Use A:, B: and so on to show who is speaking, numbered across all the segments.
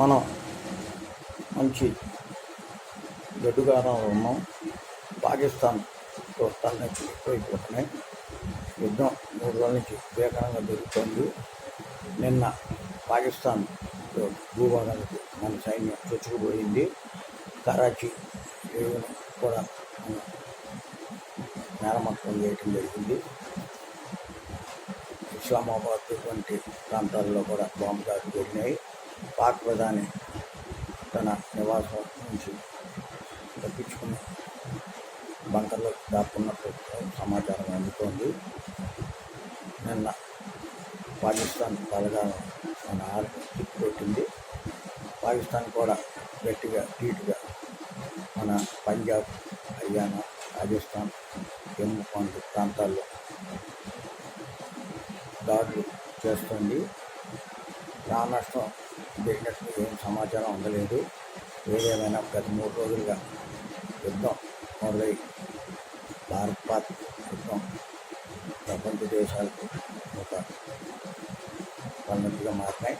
A: మనం మంచి గడ్డుగారంలో ఉన్నాం. పాకిస్తాన్తో తలనొచ్చి ఎక్కువైపోతున్నాయి యుద్ధం మూడు రోజుల నుంచి వేగంగా జరుగుతుంది. నిన్న పాకిస్తాన్ భూభాగానికి మన సైన్యం చొచ్చుకుపోయింది. కరాచీ కూడా నేలమట్టం చేయటం జరిగింది. ఇస్లామాబాద్ వంటి ప్రాంతాల్లో కూడా బాంబు దాడులు జరిగినాయి పాక్ ప్రధాని తన నివాసం నుంచి తప్పించుకుని బంకర్లో దాక్కున్నట్టు సమాచారం అందుతోంది. నిన్న పాకిస్తాన్ బలగాలను మన ఆర్మీ తిప్పికొట్టింది పాకిస్తాన్ కూడా గట్టిగా ధీటుగా మన పంజాబ్ హర్యానా రాజస్థాన్ జమ్మూ వంటి ప్రాంతాల్లో దాడులు చేస్తుంది. ప్రాణ నష్టం. జరిగినట్లు ఏం సమాచారం అందలేదు. ఏదేమైనా గత మూడు రోజులుగా యుద్ధం మొదలై భారత్ పాక్ యుద్ధం ప్రపంచ దేశాలకు ఒక పన్నెండుగా మారినాయి.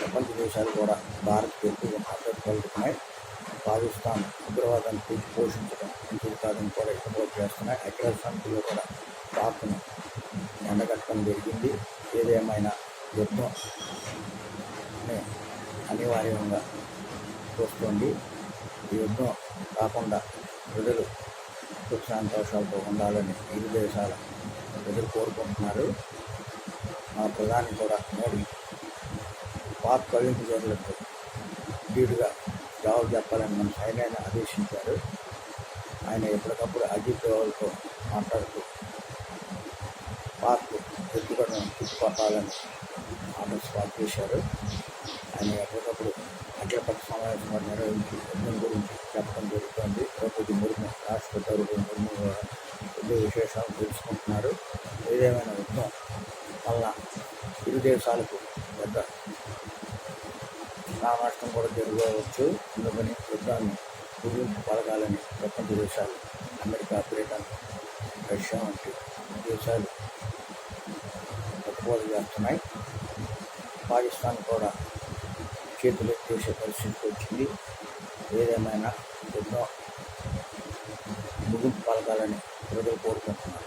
A: ప్రపంచ దేశాలు కూడా భారత్ ఎక్కువగా మద్దతు పాకిస్తాన్ ఉగ్రవాదాన్ని పోషించడం మంచిది కాదని కూడా సపోర్ట్ చేస్తున్నాయి. ఐక్య సమితిలో కూడా పాక్ను ఎండగట్టడం జరిగింది. ఏదేమైనా యుద్ధం అనివార్యంగా చూస్తుంది ఈ యుద్ధం కాకుండా ప్రజలు సుఖ సంతోషాలతో ఉండాలని ఇరు దేశాల ప్రజలు కోరుకుంటున్నారు. మా ప్రధాని కూడా మోడీ పాక్ కవింపుదారులకు ధీటుగా జవాబు చెప్పాలని మన సైన్యాన్ని ఆదేశించారు. ఆయన ఎప్పటికప్పుడు అజిత్ డోవల్తో మాట్లాడుతూ పాక్ ఎత్తుగడను చుట్టుపట్టాలని ఆర్డర్స్ స్టార్ట్ చేశారు. ఆయన ఎప్పటికప్పుడు అఖిలపక్ష సమావేశం నిర్వహించి యుద్ధం గురించి చెప్పడం జరుగుతుంది. ప్రకృతి ముర్ము రాష్ట్రపతి ద్రౌపది ముర్ము కూడా విశేషాలు తెలుసుకుంటున్నారు. ఏదేమైనా యుద్ధం వల్ల ఇరు దేశాలకు పెద్ద నష్టం కూడా జరగవచ్చు. అందుకని యుద్ధాన్ని గురించి పలకాలని ప్రపంచ దేశాలు అమెరికా బ్రిటన్ రష్యా వంటి దేశాలు తక్కువ చేస్తున్నాయి. పాకిస్తాన్ కూడా చేతులు ఎత్తేసే పరిస్థితికి వచ్చింది. ఏదేమైనా ఎన్నో ముగింపు పలకాలని ప్రజలు కోరుకుంటున్నారు.